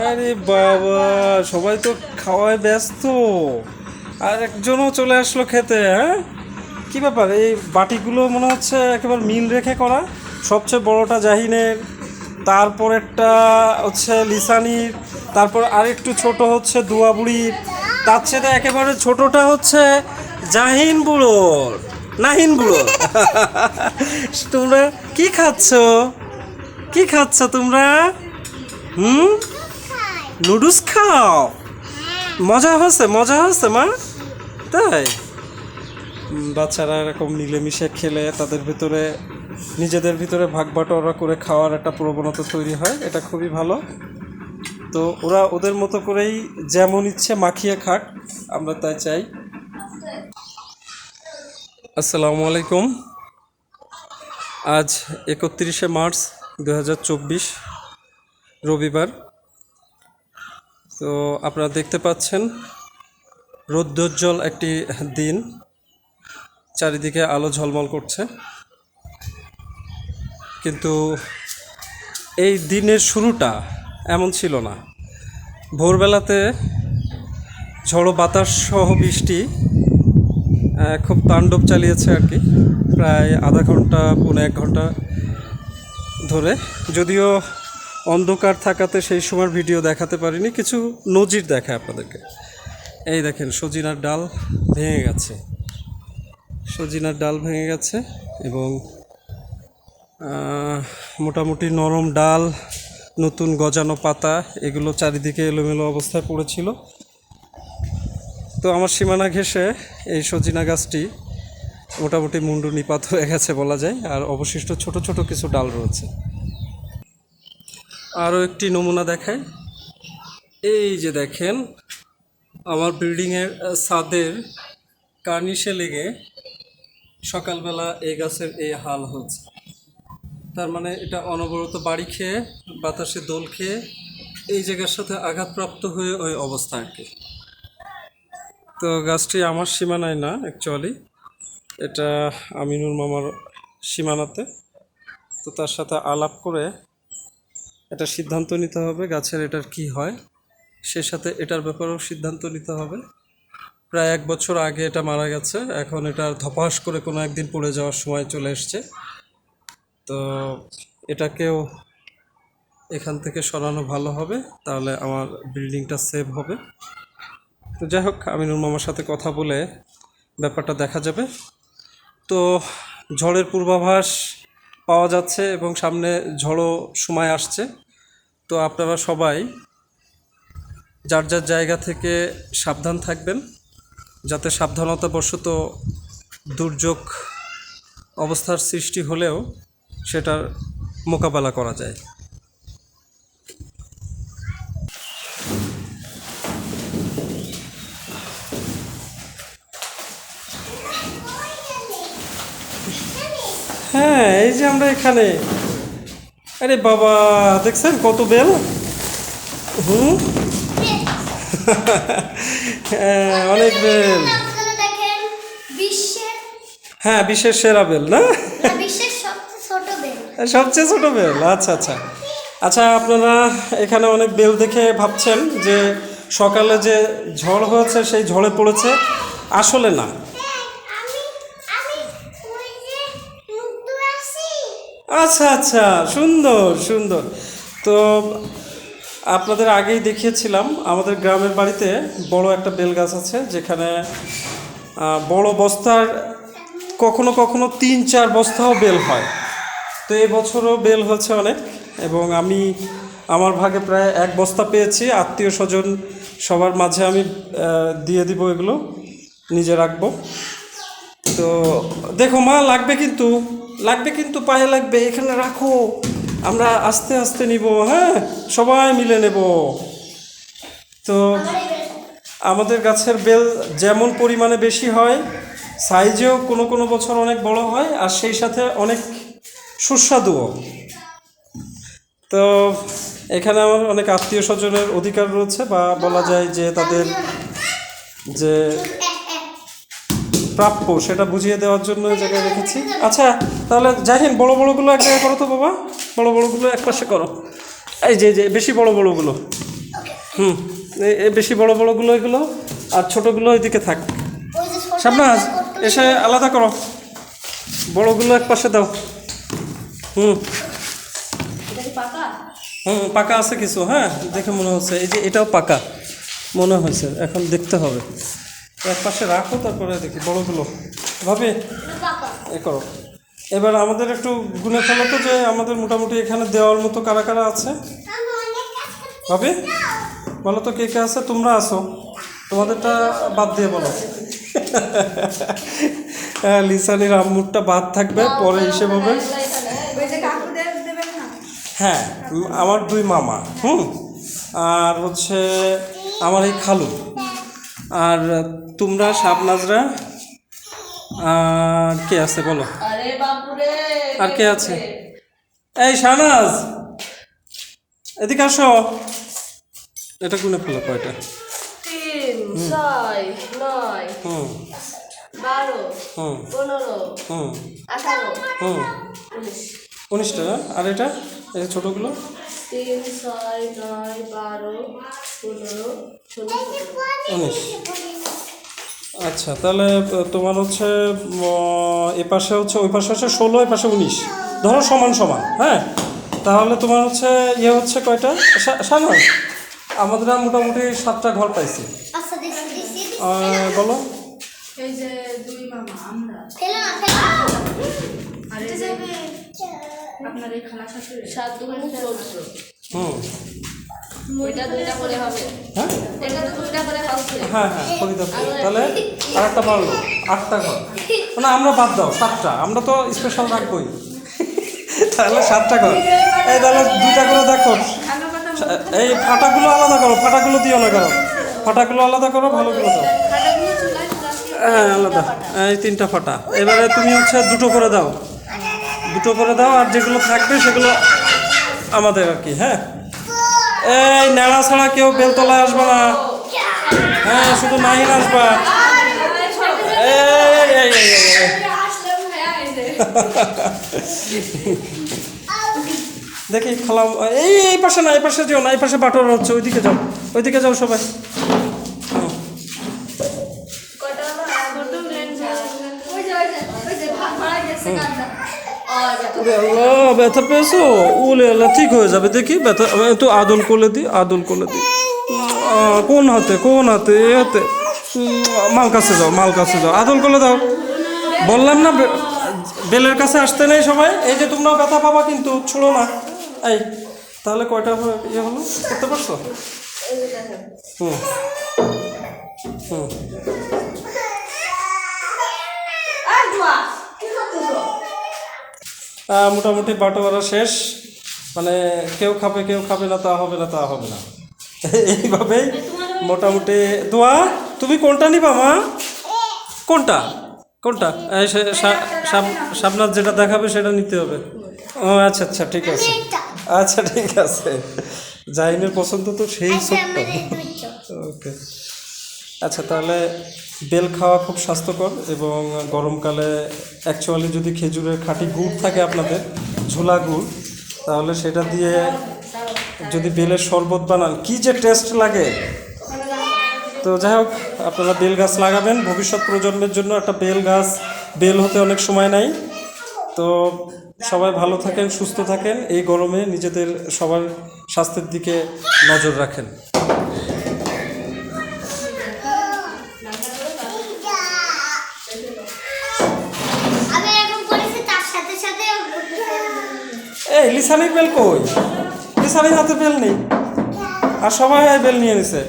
আরে বাবা, সবাই তো খাওয়ায় ব্যস্ত। আর একজনও চলে আসলো খেতে হ্যাঁ? কি ব্যাপার, এই বাটিগুলো মনে হচ্ছে একেবারে মিল রেখে করা। সবচেয়ে বড়টা জাহিনের তারপরেরটা হচ্ছে লিসানির, তারপর আরেকটু ছোট হচ্ছে দুয়াবুড়ির তার চেয়ে একেবারে ছোটটা হচ্ছে জাহিন বুড়োর, নাহিন বুড়ো। তোমরা কি খাচ্ছ? কি খাচ্ছ তোমরা? হুম? নুডলস খাও। মজা হচ্ছে মজা হচ্ছে মা। তাই? বাচ্চারা এরকম মিলেমিশে খেলে তাদের ভিতরে, নিজেদের ভিতরে ভাগ বাটোয়ারা করে খাওয়ার একটা প্রবণতা তৈরি হয়, এটা খুবই ভালো। তো ওরা ওদের মতো করেই যেমন ইচ্ছে মাখিয়ে খাক, আমরা তাই চাই। আসসালামু আলাইকুম। আজ একত্রিশে মার্চ দু হাজার চব্বিশ, রবিবার। তো আপনারা দেখতে পাচ্ছেন, রৌদ্রোজ্জ্বল একটি দিন। চারিদিকে আলো ঝলমল করছে। কিন্তু এই দিনের শুরুটা এমন ছিল না। ভোরবেলাতে ঝড়ো বাতাস সহ বৃষ্টি খুব তাণ্ডব চালিয়েছে আর কি। প্রায় আধা ঘণ্টা, পৌনে এক ঘণ্টা ধরে। যদিও অন্ধকার থাকাতে সেই সময় ভিডিও দেখাতে পারিনি, কিছু নজির দেখায় আপনাদেরকে। এই দেখেন, সজিনার ডাল ভেঙে গেছে। সজিনার ডাল ভেঙে গেছে এবং মোটামুটি নরম ডাল, নতুন গজানো পাতা, এগুলো চারিদিকে এলোমেলো অবস্থায় পড়েছিল। তো আমার সীমানা ঘেঁষে এই সজিনা গাছটি মোটামুটি মুন্ডু নিপাত হয়ে গেছে বলা যায়, আর অবশিষ্ট ছোট ছোট কিছু ডাল রয়েছে। আরও একটি নমুনা দেখাই। এই যে দেখেন, আমার বিল্ডিংয়ের ছাদের কার্নিশে লেগে সকালবেলা এই গাছের এই হাল হচ্ছে। তার মানে এটা অনবরত বাড়ি খেয়ে, বাতাসে দোল খেয়ে এই জায়গার সাথে আঘাতপ্রাপ্ত হয়ে ওই অবস্থা আর কি। তো গাছটি আমার সীমানায় না অ্যাকচুয়ালি এটা আমিনুর মামার সীমানাতে। তো তার সাথে আলাপ করে এটা সিদ্ধান্ত নিতে হবে গাছের এটার কি হয়। সে সাথে এটার ব্যাপারেও সিদ্ধান্ত নিতে হবে। প্রায় এক বছর আগে এটা মারা গেছে। এখন এটা ধপাস করে কোনো একদিন পড়ে যাওয়ার সময় চলে এসছে। তো এটাকেও এখান থেকে সরানো ভালো হবে। তাহলে আমার বিল্ডিংটা সেভ হবে। তো যাই হোক আমিনুর মামার সাথে কথা বলে ব্যাপারটা দেখা যাবে। তো ঝড়ের পূর্বাভাস পাওয়া যাচ্ছে এবং সামনে ঝড়ো সময় আসছে। তো আপনারা সবাই যার যার জায়গা থেকে সাবধান থাকবেন, যাতে সাবধানতাবশত দুর্যোগ অবস্থার সৃষ্টি হলেও সেটার মোকাবেলা করা যায়। হ্যাঁ এই যে আমরা এখানে। আরে বাবা দেখছেন কত বেল? হুম? হ্যাঁ অনেক বেল। হ্যাঁ বিশ্বের সেরা বেল না? সবচেয়ে ছোট বেল আচ্ছা আচ্ছা। আচ্ছা আপনারা এখানে অনেক বেল দেখে ভাবছেন যে সকালে যে ঝড় হয়েছে সেই ঝড়ে পড়েছে। আসলে না আমি আমি ওই যে মুক্ত আছি আচ্ছা আচ্ছা সুন্দর সুন্দর। তো আপনাদের আগেই দেখিয়েছিলাম, আমাদের গ্রামের বাড়িতে বড় একটা বেল গাছ আছে, যেখানে বড় বস্তার কখনো কখনো তিন চার বস্তাও বেল হয়। তো এই বছরও বেল হয়েছে অনেক, এবং আমি, আমার ভাগে প্রায় এক বস্তা পেয়েছি। আত্মীয় স্বজন সবার মাঝে আমি দিয়ে দিব এগুলো, নিজে রাখব। তো দেখো, মা লাগবে কিন্তু। লাগবে কিন্তু পায়ে লাগবে, এখানে রাখো। আমরা আস্তে আস্তে নিব হ্যাঁ? সবাই মিলে নেব। তো আমাদের গাছের বেল যেমন পরিমাণে বেশি হয়, সাইজেও কোনো কোনো বছর অনেক বড় হয়, আর সেই সাথে অনেক সুস্বাদুও। তো এখানে আমার অনেক আত্মীয় স্বজনের অধিকার রয়েছে, বা বলা যায় যে তাদের যে প্রাপ্য, সেটা বুঝিয়ে দেওয়ার জন্য জায়গায় রেখেছি। আচ্ছা তাহলে জাহিন বড় বড়গুলো এক জায়গায় করো তো বাবা। বড় বড়গুলো এক পাশে করো। এই যে যে, বেশি বড় বড়গুলো। হুম বেশি বড় বড়গুলো এগুলো, আর ছোটোগুলো ওইদিকে থাক। শাবনাজ এসে আলাদা করো। বড়গুলো এক পাশে দাও। হুম। হুম, পাকা আছে কিছু হ্যাঁ দেখে মনে হচ্ছে। এই যে, এটাও পাকা। মনে হয়েছে, এখন দেখতে হবে। এক পাশে রাখো, তারপরে দেখি বড়গুলো। ভাবে, এ করো। এবার আমাদের একটু গুনে ফেলো তো যে আমাদের মোটামুটি এখানে দেওয়ার মতো কারা কারা আছে? ভাবে, বলো তো কে কে আছে? তোমরা আসো। তোমাদেরটা বাদ দিয়ে বলো। হ্যাঁ লিসানির আম্মুরটা বাদ থাকবে, পরে হিসেবে হবে হ্যাঁ আমার দুই মামা, হুম? আর হচ্ছে আমার এই খালু। আর তোমরা শাবনাজরা আর কে আছে বলো? আর কে আছে? এই শাহনাজ এদিকে আসো। এটা গুনে ফেলো কয়টা? হুম। হুম। হুম। হুম। উনিশ। উনিশটা আর এটা? এই ছোটোগুলো? তিন ছয় নয় বারো পনেরো ষোলো উনিশ আচ্ছা তাহলে তোমার হচ্ছে এ পাশে হচ্ছে ওই পাশে হচ্ছে ষোলো এ পাশে উনিশ। ধরো সমান সমান হ্যাঁ? তাহলে তোমার হচ্ছে ইয়ে হচ্ছে কয়টা? সানয়? আমাদের মোটামুটি সাতটা ঘর পাইছি। আচ্ছা বলো। এই যে দুই মামা আমরা। আপনার এই খালা শাশুড়ি সাত দুগুণে চোদ্দ হুম। ওইটা দুইটা করে হবে। হ্যাঁ? এটা তো দুইটা করে হচ্ছে। হ্যাঁ হ্যাঁ ফরিদা তাহলে আর একটা। বাড়লো আটটা ঘর না আমরা বাদ দাও সাতটা। আমরা তো স্পেশাল রাখবোই। তাহলে সাতটা ঘর এই তাহলে দুইটা করে দেখো। ভালো কথা এই ফাটাগুলো আলাদা করো ফাটাগুলো দিও না করো। ফাটাগুলো আলাদা করো ভালোগুলো দাও। খাটাগুলো চুলায় চুলা হ্যাঁ আলাদা। এই তিনটা ফাটা। এবারে তুমি হচ্ছে দুটো করে দাও। দুটো করে দাও, আর যেগুলো থাকবে সেগুলো আমাদের আর কি হ্যাঁ? এই নেড়া ছাড়া কেউ বেলতলায় আসবে না। হ্যাঁ শুধু নাহিন আসবা। দেখি, খালাম, এই এই পাশে না, এই পাশে যেও না, এই পাশে বাটর হচ্ছে, ওইদিকে যাও ওইদিকে যাও সবাই। হুম। ব্যথা পেয়েছ? আল্লাহ ঠিক হয়ে যাবে, দেখি ব্যথা একটু আদল করে দিই আদল করে দিই কোন হাতে কোন হাতে, এ হাতে? মাল কাছে যাও, মাল কাছে যাও। আদল করে দাও। বললাম না বেলের কাছে আসতে নেই সবাই। এই যে তোমরাও ব্যথা পাবা কিন্তু, ছোড়ো না। এই, তাহলে কয়টা ইয়ে হলো? করতে পারছ? হুম। হুম আর দোয়া কি করতেছো আহ, মোটামুটি বাটোয়ারা শেষ। মানে কেউ খাবে কেউ খাবে না তা হবে না তা হবে না। এইভাবেই মোটামুটি দোয়া। তুমি কোনটা নিবা মা? কোনটা? কোনটা? এই সে- শা- শাব- যেটা দেখাবে সেটা নিতে হবে। ও আচ্ছা আচ্ছা ঠিক আছে। আচ্ছা ঠিক আছে। জাহিনের পছন্দ তো সেই আচ্ছা এই দুইটা। ওকে। আচ্ছা তাহলে বেল খাওয়া খুব স্বাস্থ্যকর এবং গরমকালে অ্যাকচুয়ালি যদি খেজুরের খাঁটি গুড় থাকে আপনাদের, ঝোলা গুড়, তাহলে সেটা দিয়ে যদি বেলের শরবত বানান, কি যে টেস্ট লাগে? তো যাই হোক, আপনারা বেল গাছ লাগাবেন। ভবিষ্যৎ প্রজন্মের জন্য একটা বেল গাছ, বেল হতে অনেক সময় নাই। তো সবাই ভালো থাকেন, সুস্থ থাকেন। এই গরমে নিজেদের সবার স্বাস্থ্যের দিকে নজর রাখেন। এই লিসানির বেল কই? লিসানির হাতে বেল নেই। আর সবাই বেল নিয়ে নিছে।